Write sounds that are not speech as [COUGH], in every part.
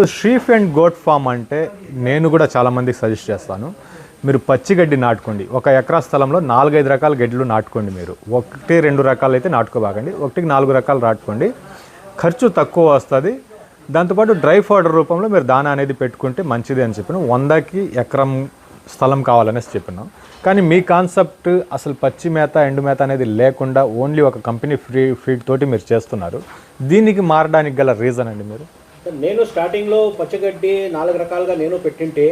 So sheep and goat farm అంటే నేను కూడా చాలామందికి సజెస్ట్ చేస్తాను. మీరు పచ్చి గడ్డి నాటుకోండి. ఒక ఎకరా స్థలంలో నాలుగైదు రకాల గడ్డిలు నాటుకోండి మీరు. ఒకటి రెండు రకాలు అయితే నాటుకోబాకండి. ఒకటికి నాలుగు రకాలు నాటుకోండి. ఖర్చు తక్కువ వస్తుంది. దాంతోపాటు డ్రై ఫౌడర్ రూపంలో మీరు దానా అనేది పెట్టుకుంటే మంచిది అని చెప్పిన వందకి ఎకరం స్థలం కావాలనేసి చెప్పినాం. కానీ మీ కాన్సెప్ట్ అసలు పచ్చి మేత ఎండు మేత అనేది లేకుండా ఓన్లీ ఒక కంపెనీ ఫ్రీ ఫీడ్ తోటి మీరు చేస్తున్నారు. దీనికి మారడానికి గల రీజన్ అండి మీరు? నేను స్టార్టింగ్లో పచ్చగడ్డి నాలుగు రకాలుగా నేను పెట్టింటే.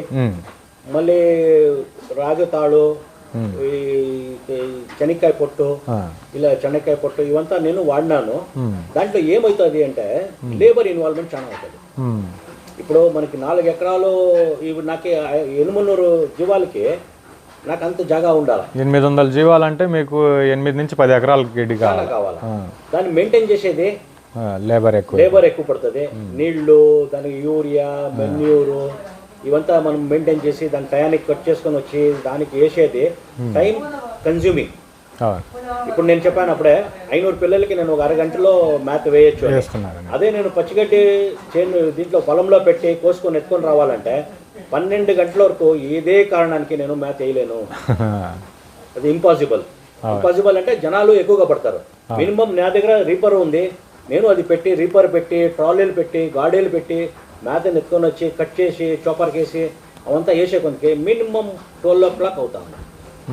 మళ్ళీ రాజతాళు ఈ ఈ చెనక్కాయ పొట్టు. ఇలా చెనక్కాయ పొట్టు ఇవంతా నేను వాడినాను. దాంట్లో ఏమవుతుంది అంటే లేబర్ ఇన్వాల్వ్మెంట్ చాలా అవుతుంది. ఇప్పుడు మనకి నాలుగు ఎకరాలు ఇవి నాకు ఎనుమన్నూరు జీవాలకి నాకు అంత జాగా ఉండాలి ఎనిమిది వందల జీవాలంటే మీకు ఎనిమిది నుంచి పది ఎకరాల గడ్డి చాలా కావాలి దాన్ని మెయింటైన్ చేసేది లేబర్ ఎక్కువ. లేబర్ ఎక్కువ పడుతుంది. నీళ్ళు దానికి యూరియా మెన్యూరు ఇవంతా మనం మెయింటైన్ చేసి దాని టయానికి కట్ చేసుకొని వచ్చి దానికి వేసేది టైం కన్జ్యూమింగ్ ఇప్పుడు నేను చెప్పాను అప్పుడే ఐనూరు పిల్లలకి నేను ఒక అరగంటలో మ్యాథ్ వేయొచ్చు అదే నేను పచ్చిగడ్డి చేను దీంట్లో పొలంలో పెట్టి కోసుకొని ఎత్తుకొని రావాలంటే పన్నెండు గంటల వరకు ఇదే కారణానికి నేను మ్యాథ్ వేయలేను. [LAUGHS] అది ఇంపాసిబుల్ ఇంపాసిబుల్ అంటే జనాలు ఎక్కువగా పడతారు. మినిమం నా దగ్గర రీపర్ ఉంది. నేను అది పెట్టి రీపర్ పెట్టి ట్రాలీలు పెట్టి గాడీలు పెట్టి మేతని ఎత్తుకొని వచ్చి కట్ చేసి చోపర్ కేసి అవంతా వేసే కొందికి మినిమం ట్వెల్వ్ ఓ క్లాక్ అవుతా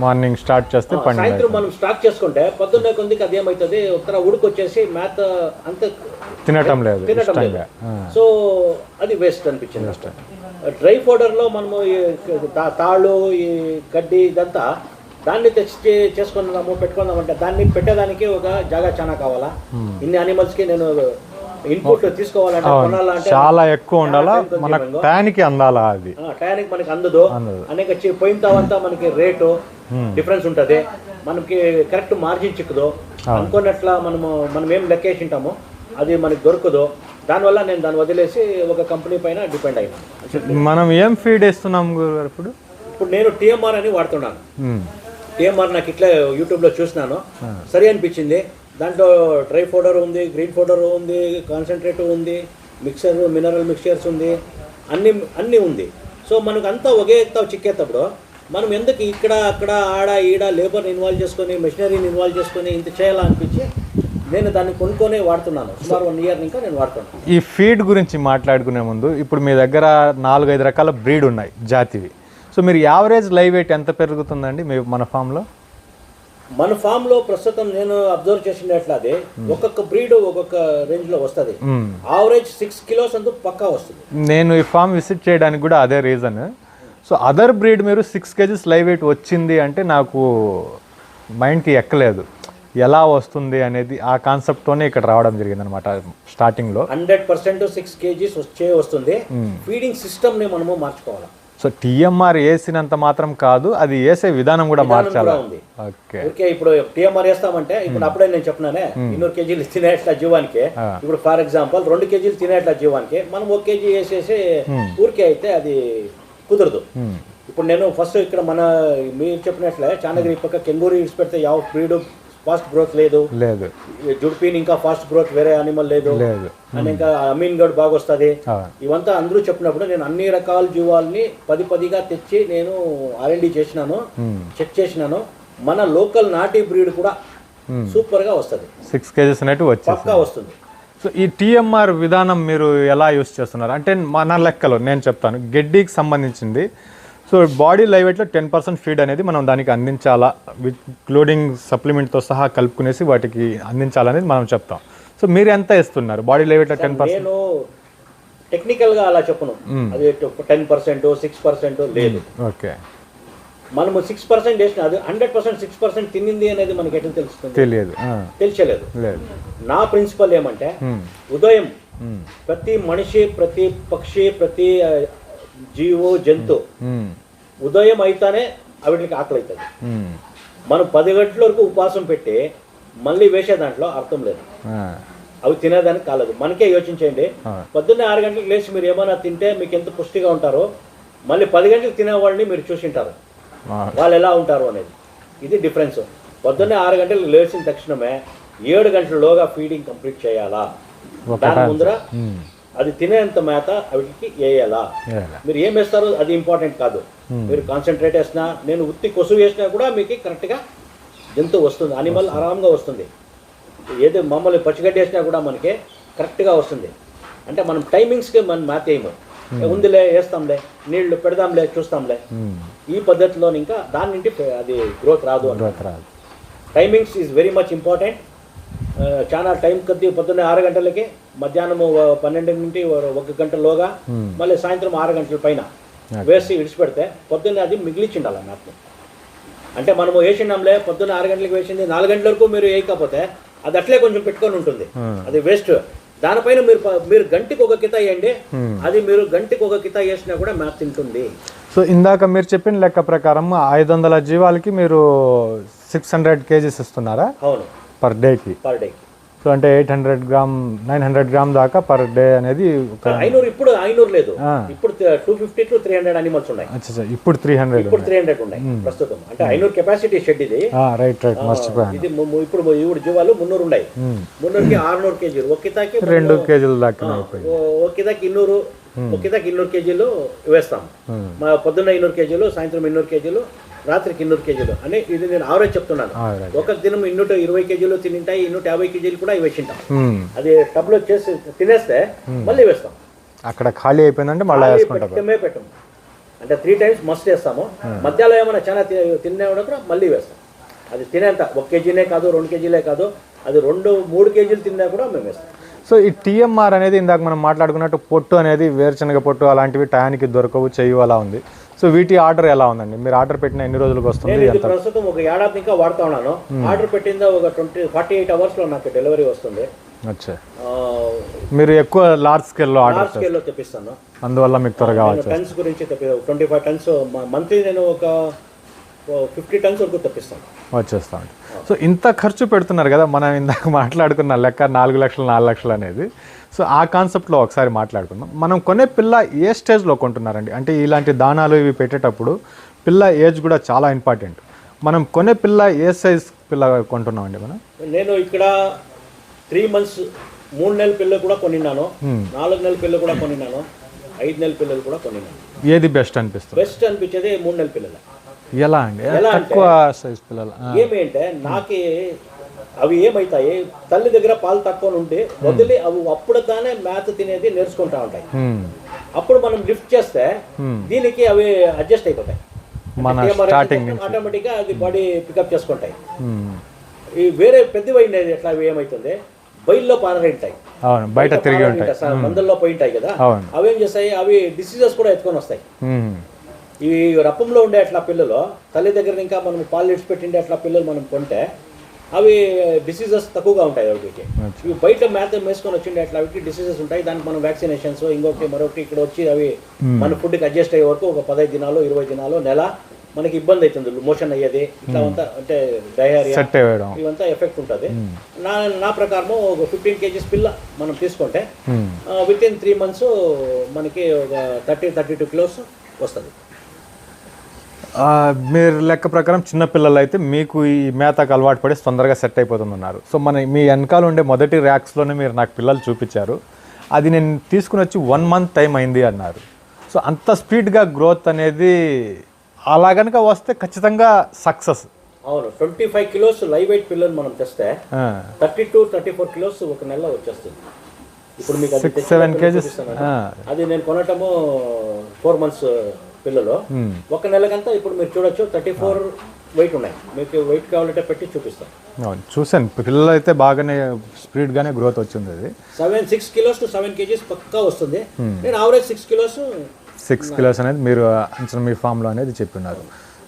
మార్నింగ్ స్టార్ట్ చేస్తే సాయంత్రం మనం స్టార్ట్ చేసుకుంటే పొద్దున్నే కొందికి అది ఏమవుతుంది ఉత్తర ఉడికొచ్చేసి మేత అంత తినటం లేదు తినటం లేదు. సో అది వేస్ట్ అనిపించింది. డ్రై పౌడర్లో మనము తాళ్ళు ఈ గడ్డి ఇదంతా దాన్ని తెచ్చి చేసుకున్నాము పెట్టుకుందామంటే దాన్ని పెట్టేదానికి ఒక జాగా చాలా కావాలా? ఇన్ని అనిమల్స్కి నేను ఇన్పుట్ తీసుకోవాలంటే కొనాలంటే చాలా ఎక్కువ ఉండాలా? మన. టైంకి అందాలా అది? టయానికి మనకి అందదు. అనేక పోయిన తర్వాత మనకి రేటు డిఫరెన్స్ ఉంటుంది. మనకి కరెక్ట్ మార్జిన్ చిక్కదు. అనుకున్నట్ల మనము మనం ఏం లెక్కేసి ఉంటామో. అది మనకి దొరకదు. దానివల్ల నేను దాన్ని వదిలేసి ఒక కంపెనీ పైన డిపెండ్ అయినా. మనం ఏం ఫీడ్ వేస్తున్నాం గురుగారు ఇప్పుడు? ఇప్పుడు నేను టిఎంఆర్ అని వాడుతున్నాను. మ్మ్. టిఎంఆర్ నాకు ఇట్లా యూట్యూబ్లో చూసినాను. సరి అనిపించింది. దాంట్లో డ్రై పౌడర్ ఉంది గ్రీన్ పౌడర్ ఉంది కాన్సన్ట్రేట్ ఉంది మిక్సర్ మినరల్ మిక్చర్స్ ఉంది అన్ని అన్నీ ఉంది. సో మనకు అంతా ఒకే చిక్కేటప్పుడు మనం ఎందుకు ఇక్కడ అక్కడ ఆడ ఈడ లేబర్ని ఇన్వాల్వ్ చేసుకొని మెషినరీని ఇన్వాల్వ్ చేసుకొని ఇంత చేయాలా అనిపించి నేను దాన్ని కొనుక్కొని వాడుతున్నాను. సుమారు వన్ ఇయర్ ఇంకా నేను వాడుతున్నాను. ఈ ఫీడ్ గురించి మాట్లాడుకునే ముందు ఇప్పుడు మీ దగ్గర నాలుగైదు రకాల బ్రీడ్ ఉన్నాయి జాతివి. సో మీరు యావరేజ్ లైవ్ వెయిట్ ఎంత పెరుగుతుందండి మీ మన ఫామ్లో? మన ఫామ్లో ప్రస్తుతం నేను అబ్జర్వ్ చేసినట్లయితే ఒక్కొక్క బ్రీడ్ ఒక్కొక్క రేంజ్లో వస్తుంది ఆవరేజ్ సిక్స్ కిలోస్ అంతా పక్కా వస్తుంది. నేను ఈ ఫామ్ విజిట్ చేయడానికి కూడా అదే రీజన్. సో అదర్ బ్రీడ్ మీరు సిక్స్ కేజీస్ లైవ్ వెయిట్ వచ్చింది అంటే నాకు మైండ్కి ఎక్కలేదు. ఎలా వస్తుంది అనేది ఆ కాన్సెప్ట్తోనే ఇక్కడ రావడం జరిగింది అనమాట స్టార్టింగ్లో. హండ్రెడ్ పర్సెంట్ సిక్స్ కేజీస్ వచ్చే వస్తుంది. ఫీడింగ్ సిస్టమ్ని మనము మార్చుకోవాలి. సో టీఎంఆర్ వేసినంత మాత్రం కాదు అది వేసే విధానం కూడా మార్చాలి? ఓకే. ఓకే ఇప్పుడు టీఎంఆర్ వేస్తామంటే ఇప్పుడు అప్పుడే నేను చెప్పినానే ఇన్నూరు కేజీలు తినేట్ల జీవానికి. ఇప్పుడు ఫర్ ఎగ్జాంపుల్ రెండు కేజీలు తినేట్ల జీవానికి మనం ఒక కేజీ వేసేసి ఊరికే అయితే అది కుదరదు. ఇప్పుడు నేను ఫస్ట్ ఇక్కడ మన మీరు చెప్పినట్లే చానగిరి పక్క కెంగూరి ఇడిచి పెడితే ಯಾವ బ్రీడ్ ఫాస్ట్ గ్రోత్ లేదు. లేదు. జుడిపిన్ ఇంకా ఫాస్ట్ గ్రోత్ వేరే అనిమల్ లేదు. లేదు. అని ఇంకా అమీన్ గడ్ బాగా వస్తుంది ఇవంతా అందరూ చెప్పినప్పుడు నేను అన్ని రకాల జీవాల్ని పది పదిగా తెచ్చి నేను ఆర్ఎండి చేసినాను. చెక్ చేసినాను. మన లోకల్ నాటి బ్రీడ్ కూడా సూపర్గా వస్తుంది. సిక్స్ కేజీస్ అనేవి వచ్చేసి పక్కా వస్తుంది. సో ఈ టీఎంఆర్ విధానం మీరు ఎలా యూస్ చేస్తున్నారు? అంటే మన లెక్కలో నేను చెప్తాను. గడ్డికి సంబంధించింది. సో బాడీ లైవ్ వెయిట్లో టెన్ పర్సెంట్ ఫీడ్ అనేది మనం దానికి అందించాలా? విత్ ఇంక్లూడింగ్ సప్లిమెంట్తో సహా కలుపుకునేసి వాటికి అందించాలనేది మనం చెప్తాం. సో మీరు ఎంత ఇస్తున్నారు? బాడీ లైవ్ వెయిట్లో టెన్ పర్సెంట్ నేను టెక్నికల్గా అలా చెప్పను. అది టెన్ పర్సెంట్ సిక్స్ పర్సెంట్ లేదు. ఓకే. మనము సిక్స్ పర్సెంట్ వేసిన అది హండ్రెడ్ పర్సెంట్ సిక్స్ పర్సెంట్ తినింది అనేది మనకి ఎట్లా తెలుస్తుంది? తెలియదు. తెలియలేదు లేదు. నా ప్రిన్సిపల్ ఏమంటే. ఉదయం. ప్రతి మనిషి ప్రతి పక్షి ప్రతి జీవు జంతు. ఉదయం అయితేనే అవిటికి ఆకలి అవుతుంది. మనం పది గంటల వరకు ఉపవాసం పెట్టి మళ్ళీ వేసే దాంట్లో అర్థం లేదు. అవి తినేదానికి కాలేదు. మనకే యోచించండి. పొద్దున్నే ఆరు గంటలకు లేచి మీరు ఏమైనా తింటే మీకు ఎంత పుష్టిగా ఉంటారో మళ్ళీ పది గంటలకు తినే వాళ్ళని మీరు చూసింటారు. వాళ్ళు ఎలా ఉంటారు అనేది. ఇది డిఫరెన్స్. పొద్దున్నే ఆరు గంటలకు లేచిన తక్షణమే ఏడు గంటలలోగా ఫీడింగ్ కంప్లీట్ చేయాలా? దాని ముందర. అది తినేంత మేత వాటికి వేయాలా. మీరు ఏం వేస్తారో అది ఇంపార్టెంట్ కాదు. మీరు కాన్సన్ట్రేట్ వేసినా నేను ఉత్తి కొసువు వేసినా కూడా మీకు కరెక్ట్గా జంతువు వస్తుంది. అనిమల్ ఆరాంగా వస్తుంది. ఏదో మామూలు పచ్చిగడ్డి వేసినా కూడా మనకి కరెక్ట్గా వస్తుంది. అంటే మనం టైమింగ్స్కి మనం మ్యాథ్ వేయము ఉందిలే వేస్తాంలే నీళ్ళు పెడదాంలే చూస్తాంలే. ఈ పద్ధతిలో ఇంకా దాని నుండి అది గ్రోత్ రాదు అని గ్రోత్ రాదు. Timings is very much important చాలా టైం కొద్ది పొద్దున్నే ఆరు గంటలకి మధ్యాహ్నం పన్నెండు నుండి ఒక గంటలోగా. మళ్ళీ సాయంత్రం ఆరు గంటల పైన వేసి విడిచిపెడితే పొద్దున్నే అది మిగిలిచిండాలి మ్యాప్ని. అంటే మనము వేసిండాంలే పొద్దున్న ఆరు గంటలకు వేసింది నాలుగు గంటల వరకు మీరు వేయకపోతే అది అట్లే కొంచెం పెట్టుకొని ఉంటుంది. అది వేస్ట్. దానిపైన మీరు మీరు గంటికి ఒక కిత వేయండి. అది మీరు గంటికి ఒక కిత వేసినా కూడా మ్యాప్ తింటుంది. సో ఇందాక మీరు చెప్పిన లెక్క ప్రకారం ఐదు వందల జీవాలకి మీరు సిక్స్ హండ్రెడ్ కేజీస్ ఇస్తున్నారా? అవును. పర్ డేకి పర్ డే సో అంటే eight hundred gram nine hundred gram దాకా పర్ డే అనేది ఐనూరు ఇప్పుడు ఐనూరు లేదు. ఇప్పుడు two fifty to three hundred animals ఉన్నాయి. అచ్చా ఇప్పుడు త్రీ హండ్రెడ్ ఇప్పుడు త్రీ హండ్రెడ్ ఉన్నాయి ప్రస్తుతం. అంటే ఐనూరు కెపాసిటీ షెడ్ ఇది. రైట్ రైట్ మర్చిపోయాను. ఇది ఇప్పుడు ఇప్పుడు జీవాలు మున్నూరు ఉన్నాయి. మ్మ్. మున్నూరుకి ఆరునూరు కేజీలు. ఒక కితాకి రెండు కేజీల దాకా అయిపోయింది. ఓ- ఒక కితాకి ఇన్నూరు ఒక కితాకి ఇన్నూరు కేజీలు వేస్తాం. మా పొద్దున్న ఇన్నూరు కేజీలు సాయంత్రం ఇన్నూరు కేజీలు రాత్రికి ఇన్నూరు కేజీలు. అని ఇది నేను ఆవరేజ్ చెప్తున్నాను. ఒక దినం ఇన్నూట ఇరవై కేజీలు తింటాయి ఇన్నూట యాభై కేజీలు కూడా వేసింటాం మ్మ్. అది టబ్లో చేసి తినేస్తే మళ్ళీ వేస్తాం. అక్కడ ఖాళీ అయిపోయిందంటే మళ్ళీ పెట్టమే పెట్టము అంటే త్రీ టైమ్స్ మస్ట్ వేస్తాము. మధ్యలో ఏమైనా చాలా తి- తినేవాడు కూడా మళ్ళీ వేస్తాం. అది తినేంత ఒక కేజీనే కాదు రెండు కేజీలే కాదు అది రెండు మూడు కేజీలు తిన్నా కూడా మేము వేస్తాం. సో ఈ టీఎంఆర్ అనేది ఇందాక మనం మాట్లాడుకున్నట్టు పొట్టు అనేది వేరుశనగ పొట్టు అలాంటివి టయానికి దొరకవు చెయ్యి అలా ఉంది. సో వీటి ఆర్డర్ ఎలా ఉందండి? మీరు ఆర్డర్ పెట్టిన ఎన్ని రోజులకు వస్తుంది ఎంత ప్రస్తుతం ఒక ఏడాది ఇంకా వాడుతా ఉన్నాను. ఆర్డర్ పెట్టిందో ఒక ట్వంటీ ఫార్టీ ఎయిట్ అవర్స్లో నాకు డెలివరీ వస్తుంది. మీరు ఎక్కువ లార్జ్ స్కేల్లో ఆర్డర్ స్కేల్లో తెప్పిస్తాను. అందువల్ల మీకు త్వరగా టన్స్ గురించి తెప్పి ట్వంటీ ఫైవ్ టన్స్ మంత్లీ నేను ఒక ఫిఫ్టీ టన్స్ వరకు తెప్పిస్తాను. వచ్చేస్తా ఉంటుంది సో ఇంత ఖర్చు పెడుతున్నారు కదా మనం ఇందాక మాట్లాడుకున్న లెక్క నాలుగు లక్షలు నాలుగు లక్షలు అనేది. సో ఆ కాన్సెప్ట్లో ఒకసారి మాట్లాడుకుందాం. మనం కొనే పిల్ల ఏ స్టేజ్లో కొంటున్నారండి? అంటే ఇలాంటి దానాలు ఇవి పెట్టేటప్పుడు పిల్ల ఏజ్ కూడా చాలా ఇంపార్టెంట్. మనం కొనే పిల్ల ఏ సైజ్ పిల్ల కొంటున్నామండి మనం? నేను ఇక్కడ త్రీ మంత్స్ మూడు నెలల పిల్లలు కూడా కొనిన్నాను. నాలుగు నెలల పిల్లలు కూడా కొనిన్నాను. ఐదు నెలల పిల్లలు కూడా కొనిన్నాను. ఏది బెస్ట్ అనిపిస్తుంది? బెస్ట్ అనిపించేది మూడు నెలల పిల్లలు. ఎలా అండి? తక్కువ సైజ్ పిల్లలు. ఆ, ఏమి అంటే నాకి అవి ఏమవుతాయి తల్లి దగ్గర పాలు తక్కువ ఉంటే వదిలి అవి అప్పుడు తానే మేత తినేది నేర్చుకుంటా ఉంటాయి. హ్మ్. అప్పుడు మనం లిఫ్ట్ చేస్తే Hmm. దీనికి అవి అడ్జస్ట్ అయిపోతాయి. మన స్టార్టింగ్ ఆటోమేటిక్గా అది బాడీ పికప్ చేసుకుంటాయి. ఈ వేరే పెద్దవి అయినది ఎట్లా అవి ఏమవుతుంది బయల్లో పారరింటాయి అవును బయట తిరిగి ఉంటాయి. మందల్లో పోయి ఉంటాయి కదా. అవి ఏం చేస్తాయి? అవి డిసీజెస్ కూడా ఎత్తుకొని వస్తాయి. ఈ రప్పంలో ఉండే అట్లా పిల్లలు తల్లి దగ్గర ఇంకా మనం పాలు ఇడిచిపెట్టిండే అట్లా పిల్లలు మనం కొంటే అవి డిసీజెస్ తక్కువగా ఉంటాయి వాటికి. ఇవి బయట మేత వేసుకొని వచ్చిండే అట్లా అవికి డిసీజెస్ ఉంటాయి. దానికి మనం వ్యాక్సినేషన్స్ ఇంకొకటి మరొకటి ఇక్కడ వచ్చి అవి మన ఫుడ్కి అడ్జస్ట్ అయ్యే వరకు ఒక పదహైదు దినాలు ఇరవై దినాలు నెల మనకి ఇబ్బంది అవుతుంది. మోషన్ అయ్యేది ఇట్లా అంతా అంటే డయేరియా ఇవంతా ఎఫెక్ట్ ఉంటుంది. నా నా ప్రకారం ఒక ఫిఫ్టీన్ కేజీస్ పిల్ల మనం తీసుకుంటే. విత్ ఇన్ త్రీ మంత్స్ మనకి ఒక థర్టీ థర్టీ టూ కిలోస్ వస్తుంది. మీరు లెక్క ప్రకారం చిన్న పిల్లలు అయితే మీకు ఈ మేతకు అలవాటు పడి తొందరగా సెట్ అయిపోతుందన్నారు. సో మన మీ వెనకాల ఉండే మొదటి ర్యాక్స్లోనే మీరు నాకు పిల్లలు చూపించారు. అది నేను తీసుకుని వచ్చి వన్ మంత్ టైం అయింది అన్నారు. సో అంత స్పీడ్గా గ్రోత్ అనేది అలా కనుక వస్తే ఖచ్చితంగా సక్సెస్. అవును twenty five kilos live weight పిల్లలు మనం తెస్తే thirty to thirty four kilos ఒక నెలలో వచ్చేస్తుంది. ఇప్పుడు మీకు సెవెన్ కేజెస్. అది నేను కొనటము ఫోర్ మంత్స్ పిల్లలు ఒక నెలకంతా ఇప్పుడు మీరు చూడొచ్చు థర్టీ ఫోర్ వెయిట్ ఉన్నాయి. మీకు వెయిట్ కావాలంటే పెట్టి చూపిస్తాను అవును చూశాను. పిల్లలు అయితే బాగానే స్పీడ్గానే గ్రోత్ వచ్చింది అది. Seven six kilos to seven kgs పక్కా వస్తుంది. నేను average six kilos six kilos అనేది మీరు అంచనా మీ ఫామ్లో అనేది చెప్పినారు.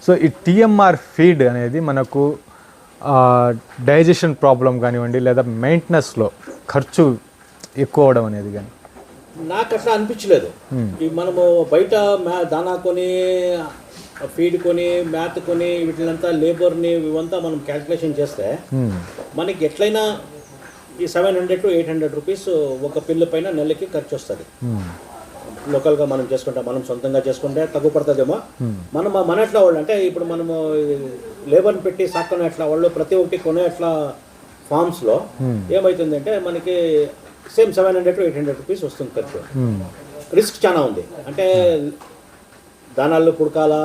సో ఈ టిఎంఆర్ ఫీడ్ అనేది మనకు డైజెషన్ ప్రాబ్లం కానివ్వండి లేదా మెయింటెనెన్స్లో ఖర్చు ఎక్కువ అవడం అనేది కానీ నాకు అట్లా అనిపించలేదు ఈ మనము బయట దానా కొని ఫీడ్ కొని మ్యాథ్ కొని వీటినంతా లేబర్ని ఇవంతా మనం క్యాల్కులేషన్ చేస్తే మనకి ఎట్లయినా ఈ seven hundred to eight hundred rupees ఒక పిల్ల పైన నెలకి ఖర్చు వస్తుంది. లోకల్గా మనం చేసుకుంటాం మనం సొంతంగా చేసుకుంటే తగ్గు పడుతుందేమో. మనం మన ఎట్లా వాళ్ళు అంటే ఇప్పుడు మనము లేబర్ని పెట్టి సాక్కునే అట్లా వాళ్ళు ప్రతి ఒక్కటి కొనే అట్లా ఫామ్స్లో ఏమవుతుందంటే మనకి same seven hundred to eight hundred rupees వస్తుంది ఖర్చు. రిస్క్ చాలా ఉంది. అంటే దానాలు కుడకాలా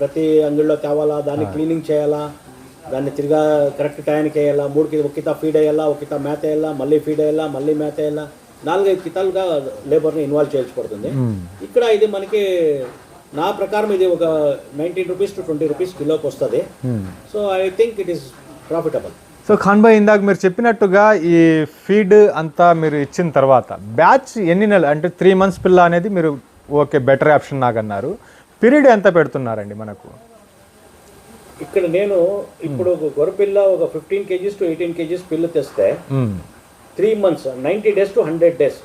ప్రతి అంగిల్లో తేవాలా దాన్ని క్లీనింగ్ చేయాలా దాన్ని తిరిగా కరెక్ట్ టైంకి వేయాలా మూడు కి- ఒక ఫీడ్ అయ్యాలా ఒక కిత మేత వేయాలా మళ్ళీ ఫీడ్ అయ్యాలా మళ్ళీ మేత వేయాలా నాలుగైదు కితాలుగా లేబర్ని ఇన్వాల్వ్ చేయాల్సి ఇక్కడ ఇది మనకి నా ప్రకారం ఇది ఒక nineteen rupees to twenty rupees కిలోకి వస్తుంది. So I think it is profitable. So Khan bhai ఇందాక మీరు చెప్పినట్టుగా ఈ ఫీడ్ అంతా మీరు ఇచ్చిన తర్వాత బ్యాచ్ ఎన్ని నెలలు అంటే త్రీ మంత్స్ పిల్ల అనేది మీరు ఓకే బెటర్ ఆప్షన్ నాకు అన్నారు. పీరియడ్ ఎంత పెడుతున్నారండి మనకు? ఇక్కడ నేను ఇప్పుడు ఒక గొర్రెపిల్ల ఒక fifteen kgs to eighteen kgs పిల్ల తెస్తే. Three months ninety days to hundred days.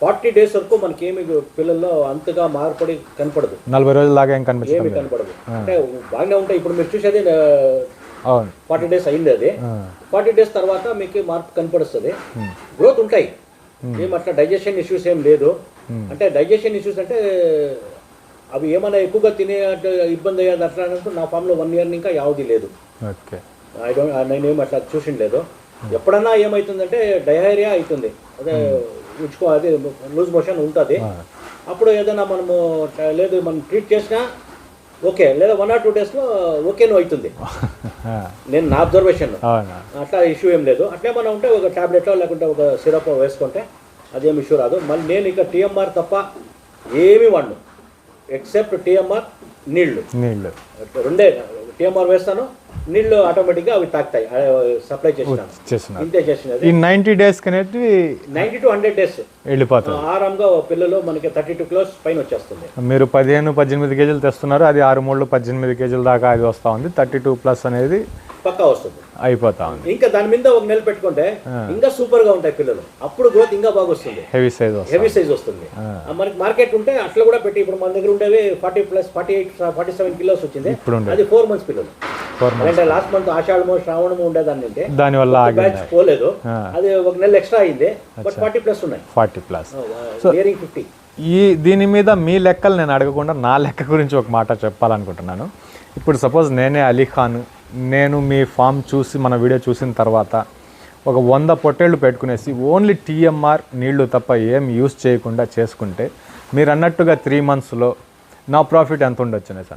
Forty days వరకు మనకి ఏమి పిల్లల్లో అంతగా మార్పడి కనపడదు. నలభై రోజుల దాకా ఏమి కనపడదు. అంటే బాగానే ఉంటాయి. ఇప్పుడు మీరు చూసేది ఫార్టీ డేస్ అయింది అది. ఫార్టీ డేస్ తర్వాత మీకు మార్పు కనపడుస్తుంది. గ్రోత్ ఉంటాయి. ఏం అట్లా డైజెషన్ ఇష్యూస్ ఏం లేదు. అంటే డైజెషన్ ఇష్యూస్ అంటే అవి ఏమైనా ఎక్కువగా తినే ఇబ్బంది అయ్యేది అట్లా అన్నట్టు నా ఫామ్లో వన్ ఇయర్ ఇంకా యావది లేదు. ఐ డోంట్ నేనేం అట్లా చూసిండలేదు. ఎప్పుడన్నా ఏమవుతుందంటే డయేరియా అవుతుంది అదే ఉచ్చుకో అదే లూజ్ మోషన్ ఉంటుంది. అప్పుడు ఏదైనా మనము లేదు మనం ట్రీట్ చేసినా ఓకే లేదా వన్ ఆర్ టూ డేస్లో ఓకేనో అవుతుంది. [LAUGHS] నేను నా అబ్జర్వేషన్ అట్లా ఇష్యూ ఏం లేదు. అట్లేమన్నా ఉంటే ఒక టాబ్లెట్ లేకుంటే ఒక సిరప్ వేసుకుంటే అదేం ఇష్యూ రాదు. మళ్ళీ నేను ఇక టీఎంఆర్ తప్ప ఏమీ వాడను. ఎక్సెప్ట్ టీఎంఆర్ నీళ్ళు. నీళ్ళు రెండే. టీఎంఆర్ వేస్తాను నీళ్ళు ఆటోమేటిక్గా అవి తాకుతాయి. సప్లై చేసినాను చేస్తున్నారు ఇంతే చేసినది ఈ నైంటీ డేస్కి అనేది నైంటీ టు హండ్రెడ్ డేస్. వెళ్ళిపోతుంది ఆరాంగా పిల్లలు మనకి థర్టీ టూ కిలోస్ పైన వచ్చేస్తుంది. మీరు పదిహేను పద్దెనిమిది కేజీలు తెస్తున్నారు. అది ఆరు మూడు పద్దెనిమిది కేజీల దాకా అది వస్తూ ఉంది. థర్టీ టూ ప్లస్ అనేది పక్కా వస్తుంది. అయిపోతా ఉంది. ఇంకా దాని మీద ఒక నెల పెట్టుకుంటే ఇంకా సూపర్గా ఉంటాయి పిల్లలు. అప్పుడు గ్రోత్ ఇంకా బాగా వస్తుంది. హెవీ సైజ్ వస్తుంది. హెవీ సైజ్ వస్తుంది. మనకి మార్కెట్ ఉంటే అట్లా కూడా పెట్టి ఇప్పుడు మన దగ్గర ఉండేవి forty plus forty eight forty seven kilos వచ్చింది అది ఫోర్ మంత్స్ పిల్లలు. అంటే లాస్ట్ మంత్ ఆషాఢము శ్రావణము ఉండేదాన్ని అంటే దానివల్ల బ్యాచ్ పోలేదు. అది ఒక నెల ఎక్స్ట్రా అయింది. బట్ ఫార్టీ ప్లస్ ఉన్నాయి. ఫార్టీ ప్లస్ నియరింగ్ ఫిఫ్టీ ఈ దీని మీద మీ లెక్కలు నేను అడగకుండా నా లెక్క గురించి ఒక మాట చెప్పాలనుకుంటున్నాను. ఇప్పుడు సపోజ్ నేనే అలీ ఖాన్ నేను మీ ఫామ్ చూసి మన వీడియో చూసిన తర్వాత ఒక వంద పొట్టేళ్ళు పెట్టుకునేసి ఓన్లీ టీఎంఆర్ నీళ్ళు తప్ప ఏం యూస్ చేయకుండా చేసుకుంటే మీరు అన్నట్టుగా త్రీ మంత్స్లో నా ప్రాఫిట్ ఎంత ఉండొచ్చు అనేసి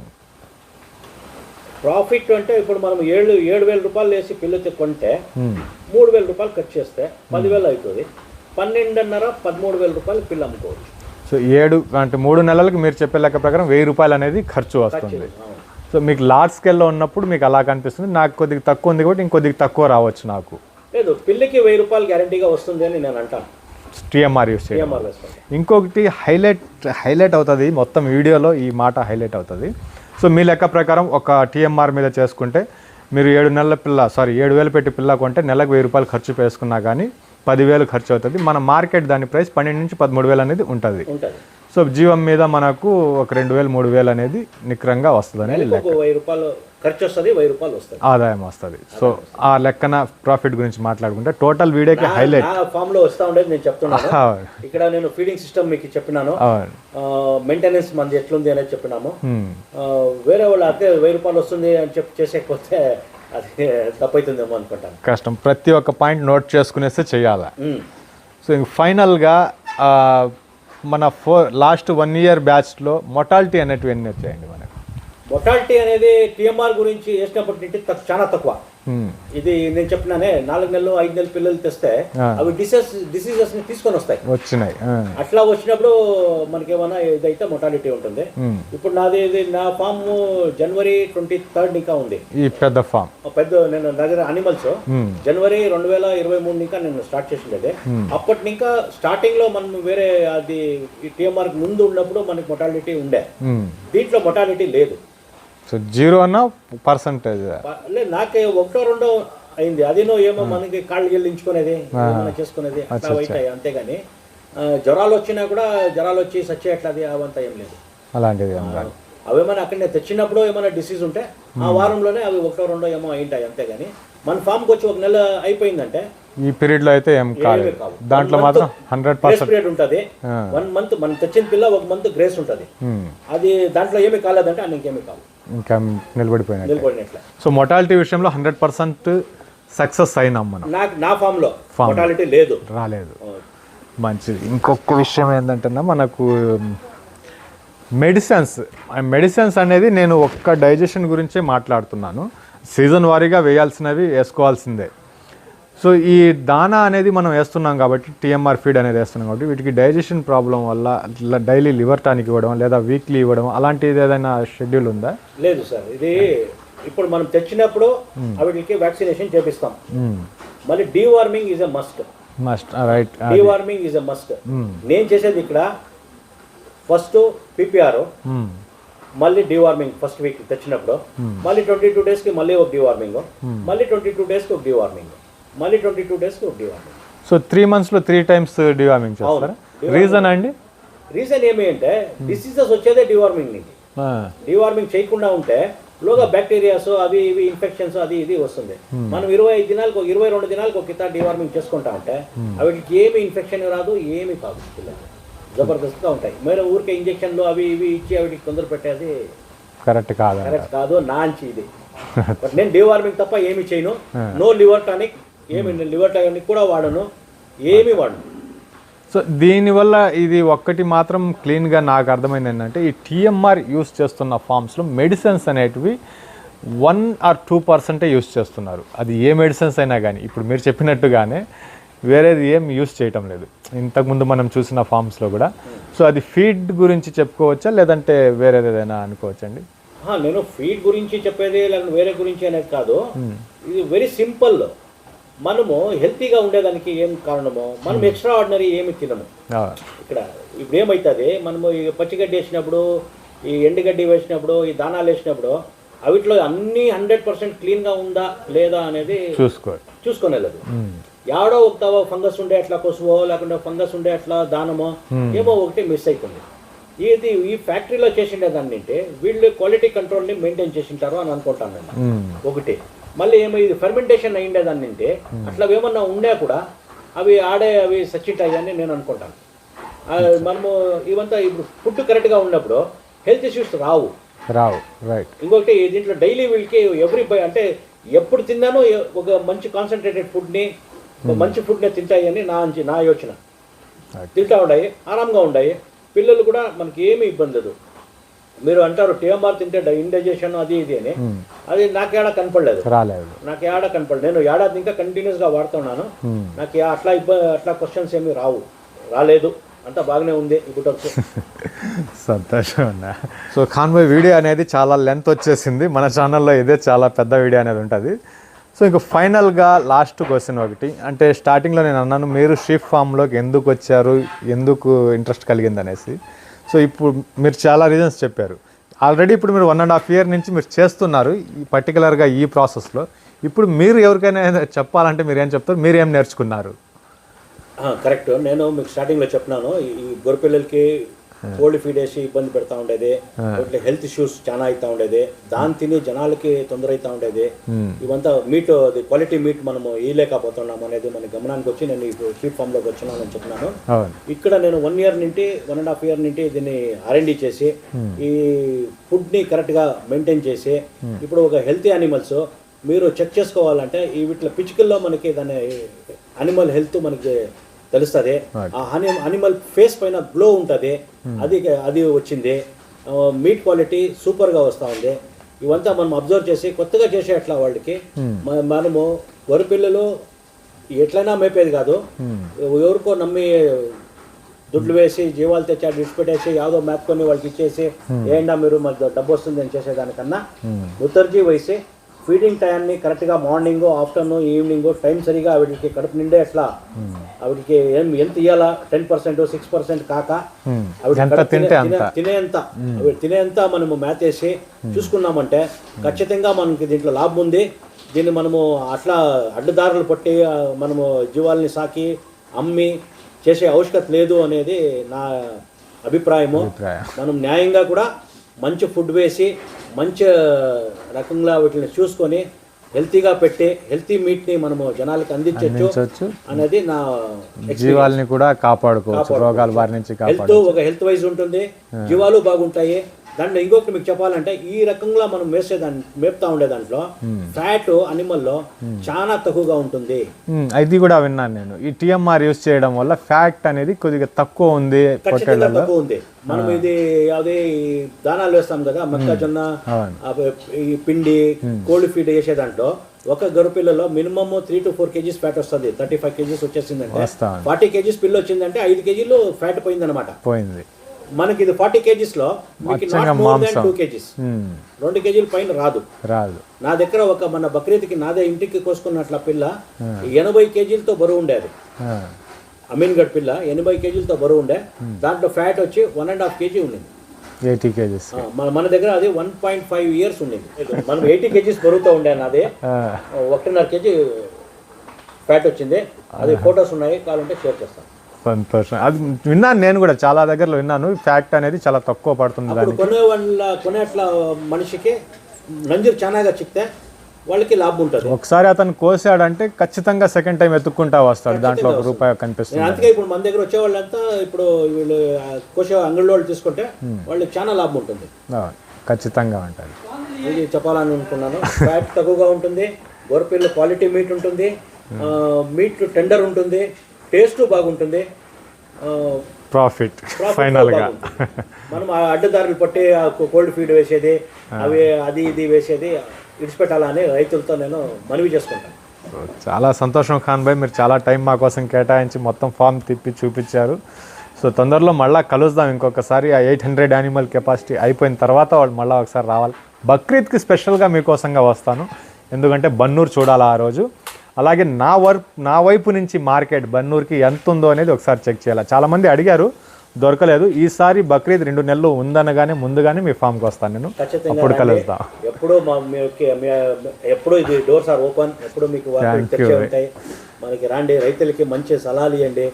ప్రాఫిట్ అంటే ఇప్పుడు మనం ఏడు ఏడు వేల రూపాయలు వేసి పిల్లలు కొంటే మూడు వేల రూపాయలు ఖర్చు చేస్తే పదివేలు అవుతుంది పన్నెండున్నర పదమూడు వేల రూపాయలు పిల్ల అమ్ముకోవచ్చు. సో ఏడు అంటే మూడు నెలలకు మీరు చెప్పే లెక్క ప్రకారం వెయ్యి రూపాయలు అనేది ఖర్చు వస్తుంది. సో మీకు లార్జ్ స్కేల్లో ఉన్నప్పుడు మీకు అలా కనిపిస్తుంది. నాకు కొద్దిగా తక్కువ ఉంది కాబట్టి ఇంకొద్దిగా తక్కువ రావచ్చు నాకు. లేదు పిల్లకి వెయ్యి రూపాయలు గ్యారంటీగా వస్తుంది అని నేను అంటాను. టీఎంఆర్ యూస్ ఇంకొకటి హైలైట్ హైలైట్ అవుతుంది మొత్తం వీడియోలో ఈ మాట హైలైట్ అవుతుంది. సో మీ లెక్క ప్రకారం ఒక టీఎంఆర్ మీద చేసుకుంటే మీరు ఏడు నెలల పిల్ల సారీ ఏడు వేలు పెట్టి పిల్ల కొంటే నెలకు వెయ్యి రూపాయలు ఖర్చు వేసుకున్నా కానీ పదివేలు ఖర్చు అవుతుంది. మన మార్కెట్ దాని ప్రైస్ పన్నెండు నుంచి పదమూడు వేలు అనేది ఉంటుంది. సో జీవం మీద మనకు ఒక రెండు వేలు మూడు వేలు అనేది నికరంగా వస్తుంది అనేది రూపాయలు ఖర్చు వస్తుంది వెయ్యి రూపాయలు వస్తుంది. ఆదాయం వస్తుంది. సో ఆ లెక్కన ప్రాఫిట్ గురించి మాట్లాడుకుంటే టోటల్ వీడియోకి హైలైట్. ఫామ్లో వస్తా ఉండేది నేను చెప్తున్నాను. [LAUGHS] ఇక్కడ నేను ఫీడింగ్ సిస్టమ్ మీకు చెప్పినాను. మెయింటెనెన్స్ మనది ఎట్లుంది అనేది చెప్పినాము. వేరే వాళ్ళు అదే వెయ్యి రూపాయలు వస్తుంది అని చెప్పి చేసేకపోతే అది తప్పైతుందేమో అనుకుంటాను. కష్టం. ప్రతి ఒక్క పాయింట్ నోట్ చేసుకునేస్తే చేయాలి. సో ఇంక ఫైనల్గా మన ఫోర్ లాస్ట్ వన్ ఇయర్ బ్యాచ్లో మొటాలిటీ అనేటివి ఎన్ని వచ్చాయండి మొటాలిటీ అనేది టీఎంఆర్ గురించి వేసినప్పటి నుండి తక్- చాలా తక్కువ. ఇది నేను చెప్పినానే నాలుగు నెలలు ఐదు నెలలు పిల్లలు తెస్తే. అవి డిసీజ్ డిసీజెస్ని తీసుకొని వస్తాయి. వచ్చినాయి. అట్లా వచ్చినప్పుడు మనకేమైనా ఇదైతే మొటాలిటీ ఉంటుంది. ఇప్పుడు నాది ఇది నా ఫామ్ జనవరి ట్వంటీ థర్డ్ ఇంకా ఉంది. ఈ పెద్ద ఫామ్. పెద్ద నేను నా దగ్గర అనిమల్స్ జనవరి రెండు వేల ఇరవై మూడు ఇంకా నేను స్టార్ట్ చేసిండే అప్పటి ఇంకా స్టార్టింగ్లో మనం వేరే అది టీఎంఆర్ ముందు ఉన్నప్పుడు మనకి మొటాలిటీ ఉండే. దీంట్లో మొటాలిటీ లేదు. సో జీరో అన్న పర్సంటేజ్ నాకే ఒకటో రెండో అయింది. అదేనో ఏమో మనకి కాళ్ళు గెల్లించుకునేది ఏమైనా చేసుకునేది అట్లా అవుతాయి అంతేగాని జ్వరాలు వచ్చినా కూడా జ్వరాలు వచ్చి సచ్చే అట్లా అది అవంతా ఏం లేదు. అలాంటిది కాదు అవేమైనా అక్కడనే తెచ్చినప్పుడు ఏమైనా డిసీజ్ ఉంటే ఆ వారంలోనే అవి ఒకటో రెండో ఏమో అయింటాయి అంతేగాని మన ఫామ్కి వచ్చి ఒక నెల అయిపోయిందంటే ఈ పీరియడ్లో అయితే ఏం కాదు. దాంట్లో మాత్రం హండ్రెడ్ పర్సెంట్ పీరియడ్ ఉంటుంది. వన్ మంత్ మనం తెచ్చిన పిల్ల ఒక మంత్ గ్రేస్ ఉంటుంది. అది దాంట్లో ఏమీ కాలేదంటే అది ఇంకేమీ కావు. ఇంకా నిలబడిపోయినట్టు. సో మొటాలిటీ విషయంలో హండ్రెడ్ పర్సెంట్ సక్సెస్ అయినాం మనం. నాకు నా ఫామ్లో Farm. మొటాలిటీ లేదు. రాలేదు. మంచిది. ఇంకొక విషయం ఏంటంటే మనకు మెడిసిన్స్ మెడిసిన్స్ అనేది నేను ఒక్క డైజెషన్ గురించే మాట్లాడుతున్నాను. సీజన్ వారీగా వేయాల్సినవి వేసుకోవాల్సిందే. సో ఈ దానా అనేది మనం వేస్తున్నాం కాబట్టి టీఎంఆర్ ఫీడ్ అనేది వేస్తున్నాం కాబట్టి వీటికి డైజెషన్ ప్రాబ్లం వల్ల డైలీ లివర్ టానిక్ ఇవ్వడం లేదా వీక్లీ ఇవ్వడం అలాంటిది ఏదైనా షెడ్యూల్ ఉందా? లేదు సార్. ఇది ఇప్పుడు మనం తెచ్చినప్పుడు వాటికి వ్యాక్సినేషన్ చేపిస్తాం. మళ్ళీ deworming is a must. Must right deworming is a must. నేను చేసేది ఇక్కడ ఫస్ట్ పిపిఆర్ మళ్ళీ డీవార్మింగ్ ఫస్ట్ వీక్ తెచ్చినప్పుడు మళ్ళీ ట్వంటీ టూ డేస్కి మళ్ళీ ఒక డీవార్మింగ్ మళ్ళీ ట్వంటీ టూ డేస్కి ఒక డీవార్మింగ్. మళ్ళీ ట్వంటీ టూ డేస్కి ఒక డీవార్మింగ్ సో త్రీ మంత్స్లో త్రీ టైమ్స్ డివార్మింగ్ చేస్తారా? రీజన్ అండి? రీజన్ ఏమి అంటే డిసీజెస్ వచ్చేదే డీవార్మింగ్ నుంచి డీవార్మింగ్ చేయకుండా ఉంటే లోగా బ్యాక్టీరియాస్ అవి ఇవి ఇన్ఫెక్షన్స్ అది ఇది వస్తుంది. మనం ఇరవై ఐదు దినాలకు ఇరవై రెండు దినాలకు ఒక కితా డీవార్మింగ్ చేసుకుంటా అంటే వాటికి ఏమి ఇన్ఫెక్షన్ రాదు ఏమి కాదు. పిల్లలు జబర్దస్త్గా ఉంటాయి. మీరు ఊరికే ఇంజక్షన్లు అవి ఇవి ఇచ్చి వాటికి తొందర పెట్టేది కరెక్ట్ కాదండి కరెక్ట్ కాదు నాంచి ఇది. [LAUGHS] నేను డీవార్మింగ్ తప్ప ఏమి చేయను. నో లివర్ టానిక్ ఏమి లివర్ కూడా వాడను ఏమి వాడను. సో దీనివల్ల ఇది ఒక్కటి మాత్రం క్లీన్గా నాకు అర్థమైంది ఏంటంటే ఈ టీఎంఆర్ యూస్ చేస్తున్న ఫామ్స్లో మెడిసిన్స్ అనేటివి వన్ ఆర్ టూ పర్సెంటే యూస్ చేస్తున్నారు. అది ఏ మెడిసిన్స్ అయినా కానీ ఇప్పుడు మీరు చెప్పినట్టుగానే వేరేది ఏం యూస్ చేయటం లేదు. ఇంతకుముందు మనం చూసిన ఫామ్స్లో కూడా. సో అది ఫీడ్ గురించి చెప్పుకోవచ్చా లేదంటే వేరేది ఏదైనా అనుకోవచ్చండి? నేను ఫీడ్ గురించి చెప్పేది లేకపోతే వేరే గురించి అనేది కాదు. ఇది వెరీ సింపుల్ మనము హెల్తీగా ఉండేదానికి ఏం కారణము మనం ఎక్స్ట్రా ఆర్డినరీ ఏమి తినము. ఇక్కడ ఇప్పుడు ఏమవుతుంది మనము ఈ పచ్చిగడ్డి వేసినప్పుడు ఈ ఎండుగడ్డి వేసినప్పుడు ఈ దానాలు వేసినప్పుడు అవిట్లో అన్ని హండ్రెడ్ పర్సెంట్ క్లీన్గా ఉందా లేదా అనేది చూసుకో. చూసుకొని వెళ్ళదు. యాడో ఒక ఫంగస్ ఉండే అట్లా కొసువో లేకుంటే ఫంగస్ ఉండే అట్లా దానమో ఏమో ఒకటి మిస్ అవుతుంది ఇది ఈ ఫ్యాక్టరీలో చేసిండే దాన్ని అంటే వీళ్ళు క్వాలిటీ కంట్రోల్ని మెయింటైన్ చేసింటారు అని అనుకుంటాను నేను. ఒకటి. మళ్ళీ ఏమో ఇది ఫెర్మెంటేషన్ అయ్యిండే దాన్ని అంటే అట్లా ఏమన్నా ఉండే కూడా అవి ఆడే అవి సచ్చిటాయి అని నేను అనుకుంటాను. మనము ఇవంతా ఇప్పుడు ఫుడ్ కరెక్ట్గా ఉన్నప్పుడు హెల్త్ ఇష్యూస్ రావు. రావు రైట్ ఇంకొకటి దీంట్లో డైలీ వీళ్ళకి ఎవ్రీ బై అంటే ఎప్పుడు తిన్నానో ఒక మంచి కాన్సన్ట్రేటెడ్ ఫుడ్ని ఒక మంచి ఫుడ్ని తింటాయి అని నా నా యోచన. తింటా ఉన్నాయి ఆరాంగా ఉన్నాయి పిల్లలు కూడా మనకి ఏమీ ఇబ్బంది లేదు. మీరు అంటారు టీఎంఆర్ తింటే ఇండైజెషన్ అది ఇది అని. అది నాకు ఏడా కనపడలేదు. రాలేదు. నాకు ఏడా కనపడలేదు. నేను ఏడాది ఇంకా కంటిన్యూస్గా వాడుతున్నాను. నాకు అట్లా ఇబ్బంది అట్లా క్వశ్చన్స్ ఏమీ రావు. రాలేదు. అంతా బాగానే ఉంది ఇప్పుడు [LAUGHS] సంతోషం అన్న. సో కాన్వాయ్ వీడియో అనేది చాలా లెంత్ వచ్చేసింది. మన ఛానల్లో ఇదే చాలా పెద్ద వీడియో అనేది ఉంటుంది. సో ఇంకా ఫైనల్గా లాస్ట్ క్వశ్చన్ ఒకటి. అంటే స్టార్టింగ్లో నేను అన్నాను మీరు షీప్ ఫామ్లోకి ఎందుకు వచ్చారు? ఎందుకు ఇంట్రెస్ట్ కలిగింది అనేసి సో ఇప్పుడు మీరు చాలా రీజన్స్ చెప్పారు. ఆల్రెడీ ఇప్పుడు మీరు వన్ అండ్ హాఫ్ ఇయర్ నుంచి మీరు చేస్తున్నారు ఈ పర్టికులర్గా ఈ ప్రాసెస్లో ఇప్పుడు మీరు ఎవరికైనా చెప్పాలంటే మీరు ఏం చెప్తారు? మీరు ఏం నేర్చుకున్నారు? కరెక్ట్ నేను మీకు స్టార్టింగ్లో చెప్పినాను. ఈ- ఈ గొర్రెపిల్లలకి కోల్డ్ ఫీడ్ వేసి ఇబ్బంది పెడతా ఉండేది. ఇట్లా హెల్త్ ఇష్యూస్ చాలా అవుతా ఉండేది. దాన్ని తిని జనాలకి తొందర అవుతా ఉండేది. ఇవంతా మీట్ అది క్వాలిటీ మీట్ మనము ఇయలేకపోతున్నాం అనేది మన గమనానికి వచ్చి నేను ఇప్పుడు షీప్ ఫామ్లోకి వచ్చినానని చెప్పినాను అవును. ఇక్కడ నేను వన్ ఇయర్ నుండి వన్ అండ్ హాఫ్ ఇయర్ నుండి దీన్ని ఆర్ఎండి చేసి ఈ ఫుడ్ని కరెక్ట్గా మెయింటైన్ చేసి ఇప్పుడు ఒక హెల్తీ అనిమల్స్ మీరు చెక్ చేసుకోవాలంటే ఈ వీటిలో పిచ్చుకల్లో మనకి దాని అనిమల్ హెల్త్ మనకి తెలుస్తుంది. ఆ అనిమల్ ఫేస్ పైన గ్లో ఉంటుంది. అది అది వచ్చింది. మీట్ క్వాలిటీ సూపర్గా వస్తూ ఉంది. ఇవంతా మనం అబ్జర్వ్ చేసి కొత్తగా చేసే అట్లా వాళ్ళకి మ- మనము వరి పిల్లలు ఎట్లయినా మేపేది కాదు. ఎవరికో నమ్మి దుడ్లు వేసి జీవాలు తెచ్చి విడిచిపెట్టేసి యాదో మేపుకొని వాళ్ళకి ఇచ్చేసి ఏంటా మీరు మాకు డబ్బు వస్తుంది అని చేసేదానికన్నా ముత్తర్జీ వేసి ఫీడింగ్ టైంని కరెక్ట్గా మార్నింగ్ ఆఫ్టర్నూన్ ఈవినింగ్ టైం సరిగా ఆవిడకి కడుపు నిండే అట్లా ఆవిడకి ఏం ఎంత ఇవ్వాలా టెన్ పర్సెంట్ సిక్స్ పర్సెంట్ కాక ఆవిడ. తినేంత. ఆవిడ తినేంత మనము మేతేసి చూసుకున్నామంటే ఖచ్చితంగా మనకి దీంట్లో లాభం ఉంది. దీన్ని మనము అట్లా అడ్డదారులు పట్టి మనము జీవాల్ని సాకి అమ్మి చేసే ఆవశ్యకత లేదు అనేది నా అభిప్రాయము. అభిప్రాయం. మనం న్యాయంగా కూడా మంచి ఫుడ్ వేసి మంచి రకంగా వీటిని చూసుకొని హెల్తీగా పెట్టి హెల్తీ మీట్ని మనము జనాలకి అందించవచ్చు అనేది నా జీవాల్ని కూడా కాపాడుకోవచ్చు రోగాల బారి నుంచి హెల్త్ ఒక హెల్త్ వైజ్ ఉంటుంది జీవాలు బాగుంటాయి దాంట్లో ఇంకొకటి మీకు చెప్పాలంటే ఈ రకంగా మనం మేసే దాన్ని మేపుతా ఉండే దాంట్లో ఫ్యాట్ అనిమల్లో చాలా తక్కువగా ఉంటుంది. అది కూడా విన్నాను నేను. ఈ టిఎంఆర్ యూస్ చేయడం వల్ల ఫ్యాట్ అనేది కొద్దిగా తక్కువ ఉంది తక్కువ ఉంది. మనం ఇది అదే దానాలు వేస్తాం కదా మొక్కజొన్న ఈ పిండి కోల్డ్ ఫీడ్ వేసే దాంట్లో ఒక గరుపిల్లలో minimum three to four kgs fat వస్తుంది. థర్టీ ఫైవ్ కేజీస్ వచ్చేసిందంటే. ఫార్టీ కేజీస్ పిల్ల వచ్చిందంటే ఐదు కేజీలు ఫ్యాట్ పోయిందనమాట పోయింది. మనకి ఇది ఫార్టీ కేజీస్లో. Two kgs. రెండు కేజీల పైన రాదు. రాదు. నా దగ్గర ఒక మన బక్రీద్కి నాదే ఇంటికి కోసుకున్నట్ల పిల్ల ఎనభై కేజీలతో బరువు ఉండేది ఆ, అమీన్గఢ్ పిల్ల ఎనభై కేజీలతో బరువు ఉండే. దాంట్లో ఫ్యాట్ వచ్చి వన్ అండ్ హాఫ్ కేజీ ఉండింది. Eighty kgs. మన దగ్గర అది వన్ పాయింట్ ఫైవ్ ఇయర్స్ ఉండింది. మనం ఎయిటీ కేజీస్ బరువుతో ఉండే నాది. ఒకటిన్నర కేజీ ఫ్యాట్ వచ్చింది. అది ఫొటోస్ ఉన్నాయి కావాలంటే షేర్ చేస్తాను. సంతోషం అది విన్నాను నేను కూడా చాలా దగ్గరలో విన్నాను. ఫ్యాక్ట్ అనేది చాలా తక్కువ పడుతుంది దానికి. కొనే వాళ్ళ కొనేట్ల మనిషికి నంజూరు చానాగా చిక్తే వాళ్ళకి లాభం ఉంటుంది. ఒకసారి అతను కోసాడంటే ఖచ్చితంగా సెకండ్ టైం ఎత్తుక్కుంటా వస్తాడు. దాంట్లో ఒక రూపాయి కనిపిస్తుంది. అందుకే ఇప్పుడు మన దగ్గర వచ్చే వాళ్ళంతా ఇప్పుడు వీళ్ళు కోసే అంగడి వాళ్ళు తీసుకుంటే వాళ్ళకి చాలా లాభం ఉంటుంది. ఖచ్చితంగా ఉంటుంది ఇది చెప్పాలని అనుకున్నాను. ఫ్యాట్ తక్కువగా ఉంటుంది. గొర్రెపిల్ల క్వాలిటీ మీట్ ఉంటుంది. మీట్ టెండర్ ఉంటుంది. టేస్ట్ బాగుంటుంది. ప్రాఫిట్ ఫైనల్గా. మనం ఆ అడ్డదారులు పట్టి కోల్డ్ ఫీడ్ వేసేది అవి అది ఇది వేసేది ఇడిచిపెట్టాలని రైతులతో నేను మనవి చేసుకుంటాను. చాలా సంతోషం ఖాన్ భాయ్. మీరు చాలా టైం మా కోసం కేటాయించి మొత్తం ఫామ్ తిప్పి చూపించారు. సో తొందరలో మళ్ళీ కలుద్దాం ఇంకొకసారి. ఆ ఎయిట్ హండ్రెడ్ యానిమల్ కెపాసిటీ అయిపోయిన తర్వాత వాళ్ళు మళ్ళీ ఒకసారి రావాలి. బక్రీద్కి స్పెషల్గా మీకోసంగా వస్తాను. ఎందుకంటే బన్నూరు చూడాలి ఆ రోజు. అలాగే నా వర్క్ నా వైపు నుంచి మార్కెట్ బన్నూరుకి ఎంత ఉందో అనేది ఒకసారి చెక్ చేయాలి. చాలామంది అడిగారు దొరకలేదు. ఈసారి బక్రీద్ రెండు నెలలు ఉందనగానే ముందుగానే మీ ఫామ్కి వస్తాను నేను. అప్పుడు. కలుద్దాం. ఎప్పుడూ ఎప్పుడూ ఇది డోర్స్ ఆర్ ఓపెన్. ఎప్పుడు మీకు. ఉంటాయి. మనకి రాండి రైతులకి మంచి సలహాలు ఇవ్వండి.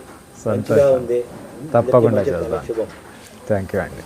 మంచిగా ఉంది. తప్పకుండా థ్యాంక్ యూ అండి.